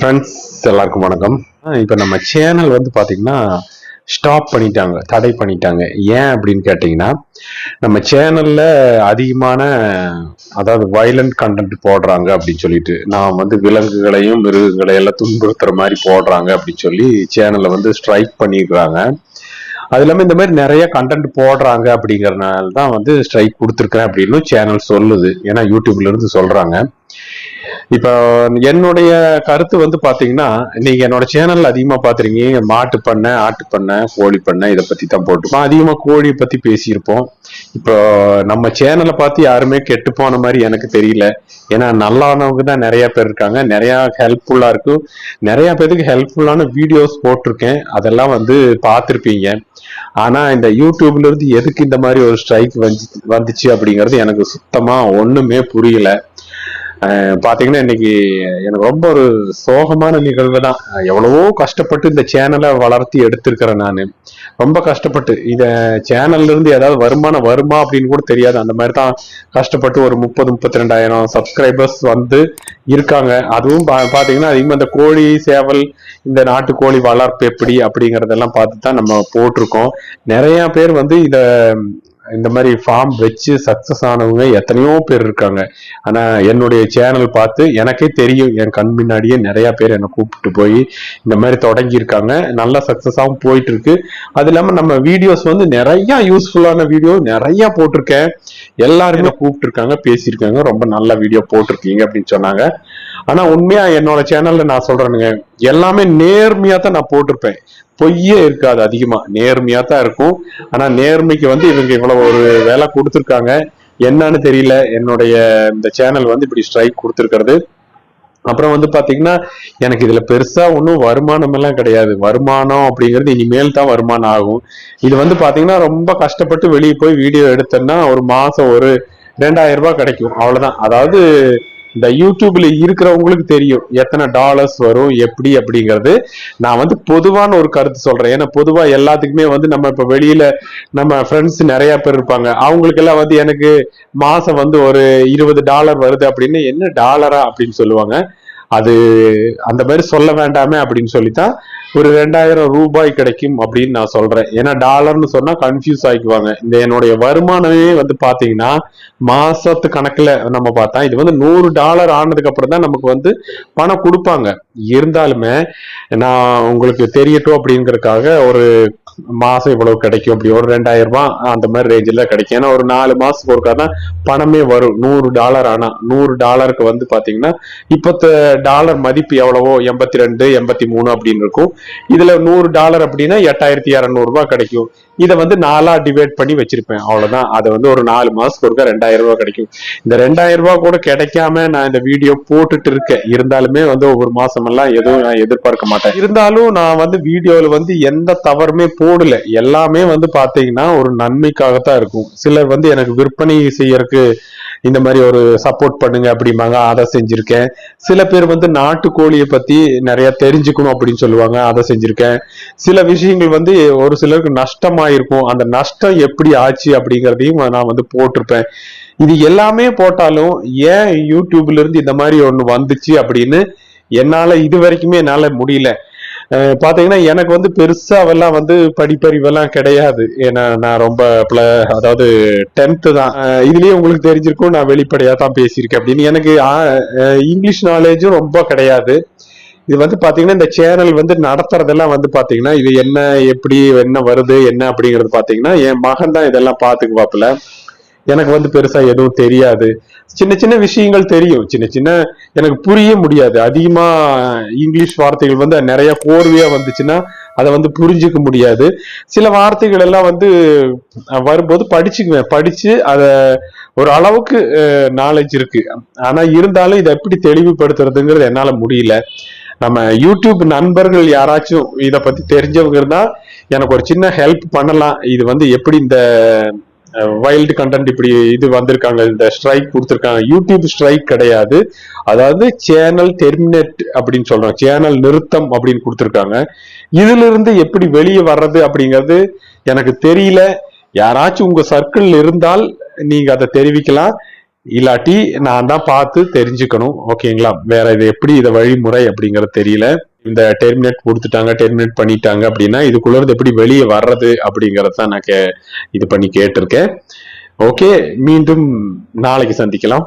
Friends எல்லாருக்கும் வணக்கம். இப்போ நம்ம சேனல் வந்து பார்த்தீங்கன்னா ஸ்டாப் பண்ணிட்டாங்க தடை பண்ணிட்டாங்க. ஏன் அப்படின்னு கேட்டிங்கன்னா நம்ம சேனலில் அதிகமான அதாவது வயலண்ட் கண்டென்ட் போடுறாங்க அப்படின்னு சொல்லிட்டு நான் வந்து விலங்குகளையும் மிருகங்களையும் எல்லாம் துன்புறுத்துற மாதிரி போடுறாங்க அப்படின்னு சொல்லி சேனலை வந்து ஸ்ட்ரைக் பண்ணியிருக்கிறாங்க அது இல்லாமல் இந்த மாதிரி நிறைய கண்டென்ட் போடுறாங்க அப்படிங்கறதுனால தான் வந்து ஸ்ட்ரைக் கொடுத்துருக்கேன் அப்படின்னு சேனல் சொல்லுது. ஏன்னா யூடியூப்ல இருந்து சொல்றாங்க. இப்போ என்னுடைய கருத்து வந்து பாத்தீங்கன்னா நீங்க என்னோட சேனல்ல அதிகமா பாத்துருக்கீங்க. மாட்டு பண்ணை ஆட்டு பண்ணை கோழி பண்ணை இதை பத்தி தான் போட்டுப்போம் அதிகமா கோழியை பத்தி பேசியிருப்போம். இப்போ நம்ம சேனலை பார்த்து யாருமே கெட்டு போன மாதிரி எனக்கு தெரியல. ஏன்னா நல்லானவங்க தான் நிறைய பேர் இருக்காங்க. நிறைய ஹெல்ப்ஃபுல்லா இருக்கும் நிறைய பேருக்கு ஹெல்ப்ஃபுல்லான வீடியோஸ் போட்டிருக்கேன். அதெல்லாம் வந்து பார்த்துருப்பீங்க ஆனா இந்த யூடியூப்ல இருந்து எதுக்கு இந்த மாதிரி ஒரு ஸ்ட்ரைக் வந்து வந்துச்சு அப்படிங்கிறது எனக்கு சுத்தமா ஒண்ணுமே புரியல. பார்த்தீங்கன்னா பாத்தீங்கன்னா இன்னைக்கு எனக்கு ரொம்ப ஒரு சோகமான நிகழ்வு தான். எவ்வளவோ கஷ்டப்பட்டு இந்த சேனலை வளர்த்தி எடுத்திருக்கிறேன் நான். ரொம்ப கஷ்டப்பட்டு. இத சேனல்ல இருந்து ஏதாவது வருமானம் வருமா அப்படின்னு கூட தெரியாது. அந்த மாதிரி தான் கஷ்டப்பட்டு ஒரு முப்பது முப்பத்தி ரெண்டாயிரம் சப்ஸ்கிரைபர்ஸ் வந்து இருக்காங்க. அதுவும் பா- பாத்தீங்கன்னா அதிகமாக இந்த கோழி சேவல் இந்த நாட்டுக்கோழி வளர்ப்பு எப்படி அப்படிங்கறதெல்லாம் பார்த்து தான் நம்ம போட்டிருக்கோம். நிறைய பேர் வந்து இதை இந்த மாதிரி ஃபார்ம் வச்சு சக்சஸ் ஆனவங்க எத்தனையோ பேர் இருக்காங்க. ஆனா என்னுடைய சேனல் பார்த்து எனக்கே தெரியும். என் கண் முன்னாடியே நிறைய பேர் என்னை கூப்பிட்டு போய் இந்த மாதிரி தொடங்கி இருக்காங்க நல்லா சக்சஸாகவும் போயிட்டு இருக்கு அது இல்லாம நம்ம வீடியோஸ் வந்து நிறைய யூஸ்ஃபுல்லான வீடியோ நிறைய போட்டிருக்கேன். எல்லாருமே கூப்பிட்டு இருக்காங்க பேசியிருக்காங்க. ரொம்ப நல்ல வீடியோ போட்டிருக்கீங்க அப்படின்னு சொன்னாங்க. ஆனா உண்மையா என்னோட சேனல்ல நான் சொல்றேனுங்க. எல்லாமே நேர்மையா தான் நான் போட்டிருப்பேன். பொய்யே இருக்காது அதிகமா. நேர்மையா தான் இருக்கும். ஆனா நேர்மைக்கு வந்து இவங்க இவ்வளவு ஒரு வேலை கொடுத்துருக்காங்க. என்னன்னு தெரியல. என்னுடைய இந்த சேனல் வந்து இப்படி ஸ்ட்ரைக் கொடுத்துருக்கிறது. அப்புறம் வந்து பாத்தீங்கன்னா எனக்கு இதுல பெருசா ஒன்றும் வருமானம் எல்லாம் கிடையாது. வருமானம் அப்படிங்கிறது இனிமேல் தான் வருமானம் ஆகும். இது வந்து பாத்தீங்கன்னா ரொம்ப கஷ்டப்பட்டு வெளியே போய் வீடியோ எடுத்தேன்னா ஒரு மாசம் ஒரு ரெண்டாயிரம் ரூபாய் கிடைக்கும். அவ்வளவுதான். அதாவது இந்த யூடியூப்ல இருக்கிறவங்களுக்கு தெரியும். எத்தனை டாலர்ஸ் வரும் எப்படி அப்படிங்கிறது. நான் வந்து பொதுவான ஒரு கருத்து சொல்றேன். ஏன்னா பொதுவா எல்லாத்துக்குமே வந்து நம்ம இப்ப வெளியில நம்ம ஃப்ரெண்ட்ஸ் நிறைய பேர் இருப்பாங்க. அவங்களுக்கு எல்லாம் வந்து எனக்கு மாசம் வந்து ஒரு இருபது டாலர் வருது அப்படின்னு என்ன டாலரா அப்படின்னு சொல்லுவாங்க. அது அந்த மாதிரி சொல்ல வேண்டாமே அப்படின்னு சொல்லித்தான் ஒரு ரெண்டாயிரம் ரூபாய் கிடைக்கும் அப்படின்னு நான் சொல்றேன். ஏன்னா டாலர்னு சொன்னா கன்ஃபியூஸ் ஆகிக்குவாங்க இந்த என்னுடைய வருமானமே வந்து பாத்தீங்கன்னா மாசத்து கணக்குல நம்ம பார்த்தா இது வந்து நூறு டாலர் ஆனதுக்கு அப்புறம் தான் நமக்கு வந்து பணம் கொடுப்பாங்க. இருந்தாலுமே நான் உங்களுக்கு தெரியட்டும் அப்படிங்கறதுக்காக ஒரு மாசம் இவ்வளவு கிடைக்கும் அப்படி. ஒரு ரெண்டாயிரம் ரூபாய் அந்த மாதிரி ரேஞ்சில் கிடைக்கும். ஏன்னா ஒரு நாலு மாசத்துக்கு ஒருக்கா தான் பணமே வரும். நூறு டாலர் ஆனா நூறு டாலருக்கு வந்து பாத்தீங்கன்னா இப்பத்த டாலர் மதிப்பு எவ்வளவோ? எண்பத்தி ரெண்டு எண்பத்தி மூணு அப்படின்னு இருக்கும். இதுல நூறு டாலர் அப்படின்னா எட்டாயிரத்தி இரநூறு ரூபாய் கிடைக்கும். இதை வந்து நாலா டிவைட் பண்ணி வச்சிருப்பேன். அவ்வளவுதான். அதை வந்து ஒரு நாலு மாசத்துக்கு ஒருக்கா ரெண்டாயிரம் ரூபாய் கிடைக்கும். இந்த ரெண்டாயிரம் ரூபாய் கூட கிடைக்காம நான் இந்த வீடியோ போட்டுட்டு இருக்கேன். இருந்தாலுமே வந்து ஒவ்வொரு மாசம் எல்லாம் எதுவும் நான் எதிர்பார்க்க மாட்டேன். இருந்தாலும் நான் வந்து வீடியோல வந்து எந்த தவறுமே போடல. எல்லாமே வந்து பாத்தீங்கன்னா ஒரு நன்மைக்காகத்தான் இருக்கும். சிலர் வந்து எனக்கு விற்பனை செய்யறதுக்கு இந்த மாதிரி ஒரு சப்போர்ட் பண்ணுங்க அப்படிம்பாங்க அதை செஞ்சிருக்கேன். சில பேர் வந்து நாட்டுக்கோழியை பத்தி நிறைய தெரிஞ்சுக்கணும் அப்படின்னு சொல்லுவாங்க அதை செஞ்சிருக்கேன். சில விஷயங்கள் வந்து ஒரு சிலருக்கு நஷ்டமாயிருக்கும். அந்த நஷ்டம் எப்படி ஆச்சு அப்படிங்கிறதையும் நான் வந்து போட்டிருப்பேன். இது எல்லாமே போட்டாலும் ஏன் யூடியூப்ல இருந்து இந்த மாதிரி ஒண்ணு வந்துச்சு அப்படின்னு என்னால இது வரைக்குமே என்னால முடியல. பாத்தீங்கன்னா எனக்கு வந்து பெருசாவெல்லாம் வந்து படிப்பறிவெல்லாம் கிடையாது. ஏன்னா நான் ரொம்ப அதாவது டென்த்து தான். இதுலயே உங்களுக்கு தெரிஞ்சிருக்கும் நான் வெளிப்படையா தான் பேசியிருக்கேன் அப்படின்னு. எனக்கு இங்கிலீஷ் நாலேஜும் ரொம்ப கிடையாது. இது வந்து பாத்தீங்கன்னா இந்த சேனல் வந்து நடத்துறதெல்லாம் வந்து பாத்தீங்கன்னா இது என்ன எப்படி என்ன வருது என்ன அப்படிங்கறது பாத்தீங்கன்னா என் மகன் தான் இதெல்லாம் பாத்துக்குவாப்புல. எனக்கு வந்து பெருசா எதுவும் தெரியாது. சின்ன சின்ன விஷயங்கள் தெரியும். சின்ன சின்ன எனக்கு புரிய முடியாது. அதிகமா இங்கிலீஷ் வார்த்தைகள் வந்து நிறைய கோர்வையா வந்துச்சுன்னா அதை வந்து புரிஞ்சுக்க முடியாது. சில வார்த்தைகள் எல்லாம் வந்து வரும்போது படிச்சுக்குவேன். படிச்சு அத ஒரு அளவுக்கு நாலேஜ் இருக்கு. ஆனா இருந்தாலும் இதை எப்படி தெளிவுபடுத்துறதுங்கிறது என்னால முடியல. நம்ம யூடியூப் நண்பர்கள் யாராச்சும் இதை பத்தி தெரிஞ்சவங்க இருந்தா எனக்கு ஒரு சின்ன ஹெல்ப் பண்ணலாம். இது வந்து எப்படி இந்த வைல்டு கண்டென்ட் இப்படி இது வந்திருக்காங்க. இந்த ஸ்ட்ரைக் கொடுத்துருக்காங்க. யூடியூப் ஸ்ட்ரைக் கிடையாது. அதாவது சேனல் டெர்மினேட் அப்படின்னு சொல்றாங்க. சேனல் நிறுத்தம் அப்படின்னு கொடுத்துருக்காங்க. இதுல இருந்து எப்படி வெளியே வர்றது அப்படிங்கிறது எனக்கு தெரியல. யாராச்சும் உங்க சர்க்கிள் இருந்தால் நீங்க அதை தெரிவிக்கலாம். இல்லாட்டி நான் தான் பார்த்து தெரிஞ்சுக்கணும். ஓகேங்களா வேற இது எப்படி இதை வழிமுறை அப்படிங்கறது தெரியல. இந்த டெர்மினேட் கொடுத்துட்டாங்க டெர்மினேட் பண்ணிட்டாங்க அப்படின்னா இதுக்குள்ள இருந்து எப்படி வெளியே வர்றது அப்படிங்கறத நான் கே இது பண்ணி கேட்டிருக்கேன். ஓகே மீண்டும் நாளைக்கு சந்திக்கலாம்.